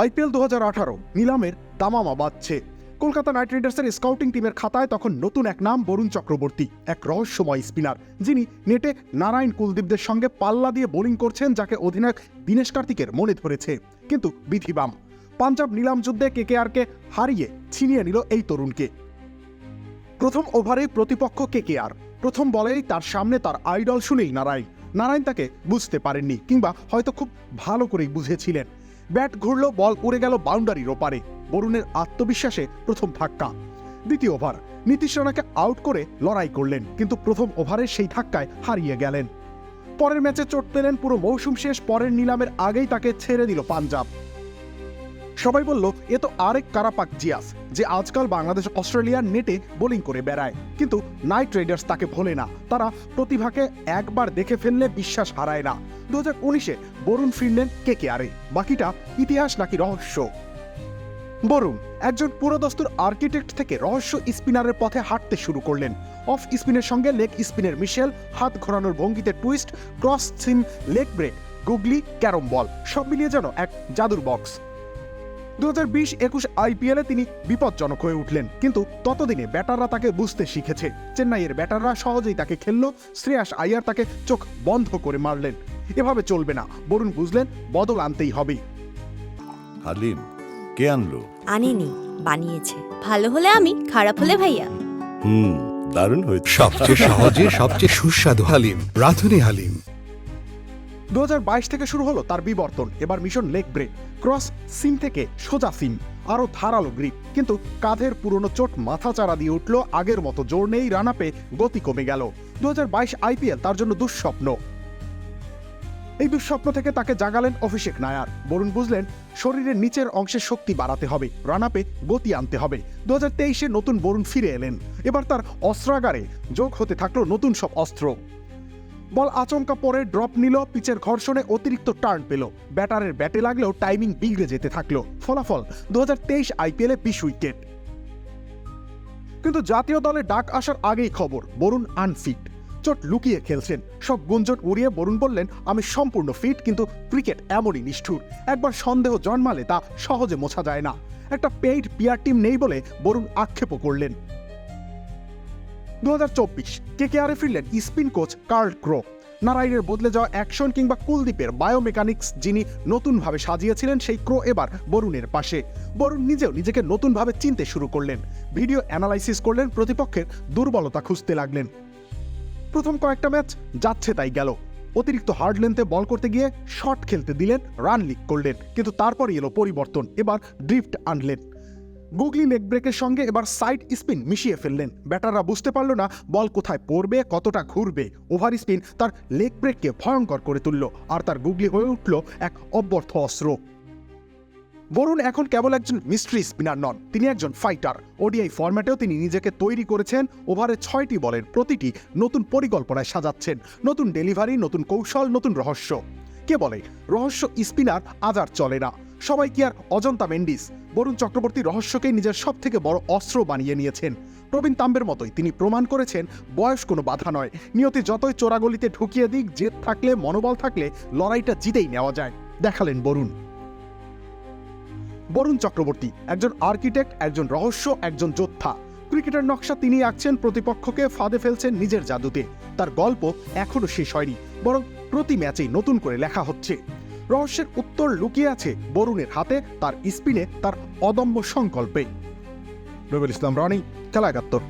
IPL দু হাজার আঠারো, নিলামের দামামা বাজছে। কলকাতা নাইট রাইডার্সের স্কাউটিং টিমের খাতায় তখন নতুন এক নাম, বরুণ চক্রবর্তী, এক রহস্যময় স্পিনার, যিনি নেটে নারায়ণ কুলদীপদের সঙ্গে পাল্লা দিয়ে বোলিং করছেন, যাকে অধিনায়ক দীনেশ কার্তিকের মনে ধরেছে। কিন্তু বিধিবাম পাঞ্জাব নিলাম যুদ্ধে কেকেআরকে হারিয়ে ছিনিয়ে নিল এই তরুণকে। প্রথম ওভারেই প্রতিপক্ষ কেকেআর, প্রথম বলেই তার সামনে তার আইডল শুনেই নারায়ণ। নারায়ণ তাকে বুঝতে পারেননি, কিংবা হয়তো খুব ভালো করেই বুঝেছিলেন। ব্যাট ঘুরল, বল উড়ে গেল বাউন্ডারির ওপারে। বরুণের আত্মবিশ্বাসে প্রথম ধাক্কা। দ্বিতীয় ওভার। নীতিশ রানাকে আউট করে লড়াই করলেন, কিন্তু প্রথম ওভারের সেই ধাক্কায় হারিয়ে গেলেন। পরের ম্যাচে চোট পেলেন পুরো মৌসুম শেষ, পরের নিলামের আগেই তাকে ছেড়ে দিল পাঞ্জাব। সবাই বলল, এ তো আরেক কারাপাক জিয়াস, যে আজকাল বাংলাদেশ অস্ট্রেলিয়ার নেটে বোলিং করে বেড়ায়। কিন্তু নাইট রাইডার্স তাকে ভোলে না। তারা প্রতিভাকে একবার দেখে ফেললে বিশ্বাস হারায় না। দু হাজার উনিশে বরুণ ফিরলেন কে কে আরে বাকিটা ইতিহাস নাকি রহস্য? বরুণ, একজন পুরোদস্তুর আর্কিটেক্ট থেকে রহস্য স্পিনারের পথে হাঁটতে শুরু করলেন। অফ স্পিনের সঙ্গে লেগ স্পিনের মিশেল, হাত ঘোরানোর ভঙ্গিতে twist, cross, seam, leg break, googly, carrom ball, সব মিলিয়ে যেন এক জাদুর বক্স। দু হাজার বিশ একুশ আইপিএলে তিনি বিপজ্জনক হয়ে উঠলেন কিন্তু ততদিনে ব্যাটাররা তাকে বুঝতে শিখেছে। চেন্নাইয়ের ব্যাটাররা সহজেই তাকে খেলল শ্রেয়াস আইয়ার তাকে চোখ বন্ধ করে মারলেন। এভাবে চলবে না। বরুণ বুঝলেন বদল আনতেই হবে। হালিম কে আনলো? আনিনি বানিয়েছে। ভালো হলে আমি খারাপ হলে ভাইয়া। হুম দারুণ হয়েছে। সবচেয়ে সহজে সবচেয়ে সুস্বাদু হালিম রাধুনি হালিম। দু হাজার বাইশ থেকে শুরু হলো তার বিবর্তন, এবার mission leg break, cross seam থেকে সোজা সিম, আরও ধারালো গ্রিপ। কিন্তু কাঁধের পুরনো চোট মাথা চারা দিয়ে উঠল, আগের মতো জোর নেই রানাপে গতি কমে গেল। দুহাজার বাইশ আইপিএল তার জন্য দুঃস্বপ্ন। এই দুঃস্বপ্ন থেকে তাকে জাগালেন অভিষেক নায়ার। বরুণ বুঝলেন, শরীরের নিচের অংশের শক্তি বাড়াতে হবে রানাপে গতি আনতে হবে। দু হাজার নতুন বরুণ ফিরে এলেন। এবার তার অস্ত্রাগারে যোগ হতে থাকল নতুন সব অস্ত্র। বল আচমকা পরে ড্রপ নিল, পিচের ঘর্ষণে অতিরিক্ত টার্ন পেল। ব্যাটারের ব্যাটে লাগলেও টাইমিং বিগড়ে যেতে থাকল। ফলাফল দু হাজার তেইশ আইপিএলে বিশ উইকেট। কিন্তু জাতীয় দলে ডাক আসার আগেই খবর, বরুণ আনফিট। চোট লুকিয়ে খেলছেন। সব গুঞ্জন উড়িয়ে বরুণ বললেন, আমি সম্পূর্ণ ফিট, কিন্তু ক্রিকেট এমনই নিষ্ঠুর। একবার সন্দেহ জন্মালে তা সহজে মোছা যায় না। একটা পেইড পিয়ার টিম নেই বলে বরুণ আক্ষেপও করলেন। দু হাজার চব্বিশ কে কে ফিরলেন স্পিন কোচ কার্ল ক্রো নারায়ণের বদলে যাওয়া অ্যাকশন কিংবা কুলদীপের বায়োমেকানিক্স যিনি নতুনভাবে সাজিয়েছিলেন, সেই ক্রো এবার বরুণের পাশে। বরুণ নিজেও নিজেকে নতুনভাবে চিনতে শুরু করলেন। ভিডিও অ্যানালাইসিস করলেন, প্রতিপক্ষের দুর্বলতা খুঁজতে লাগলেন। প্রথম কয়েকটা ম্যাচ যাচ্ছে তাই গেল। অতিরিক্ত হার্ড লেন্থে বল করতে গিয়ে শট খেলতে দিলেন, রান লিক করলেন, কিন্তু তারপরই এলো পরিবর্তন, এবার ড্রিফট আনলেন। গুগলি লেগ ব্রেকের সঙ্গে এবার সাইড স্পিন মিশিয়ে ফেললেন। ব্যাটাররা বুঝতে পারল না বল কোথায় পড়বে, কতটা ঘুরবে। ওভার স্পিন তার লেগ ব্রেককে ভয়ঙ্কর করে তুলল আর তার গুগলি হয়ে উঠল এক অব্যর্থ অস্ত্র। বরুণ এখন কেবল একজন মিস্ট্রি স্পিনার নন, তিনি একজন ফাইটার। ওডিআই ফর্ম্যাটেও তিনি নিজেকে তৈরি করেছেন, ওভারে ছয়টি বলের প্রতিটি নতুন পরিকল্পনায় সাজাচ্ছেন। নতুন ডেলিভারি, নতুন কৌশল, নতুন রহস্য। কে বলে, রহস্য স্পিনার আজ আর চলে না। সবাই কি আর অজন্তা মেন্ডিস? বরুণ চক্রবর্তী রহস্যকেই নিজের সব থেকে বড় অস্ত্র বানিয়ে নিয়েছেন। প্রবীণ তাম্বের মতোই তিনি প্রমাণ করেছেন, বয়স কোনো বাধা নয়। নিয়তি যতই চোরাগলিতে ঢুকিয়ে দিক, জেদ থাকলে, মনোবল থাকলে লড়াইটা জিতেই নেওয়া যায়। দেখালেন বরুণ। বরুণ চক্রবর্তী, একজন আর্কিটেক্ট, একজন রহস্য, একজন যোদ্ধা। ক্রিকেটের নকশা তিনি আঁকছেন, প্রতিপক্ষকে ফাঁদে ফেলছেন নিজের জাদুতে। তার গল্প এখনও শেষ হয়নি, বরং প্রতি ম্যাচেই নতুন করে লেখা হচ্ছে। রহস্যের উত্তর লুকিয়ে আছে বরুণের হাতে, তার স্পিনে তার অদম্য সংকল্পে নবুল ইসলাম, রনি খেলা একাত্তর।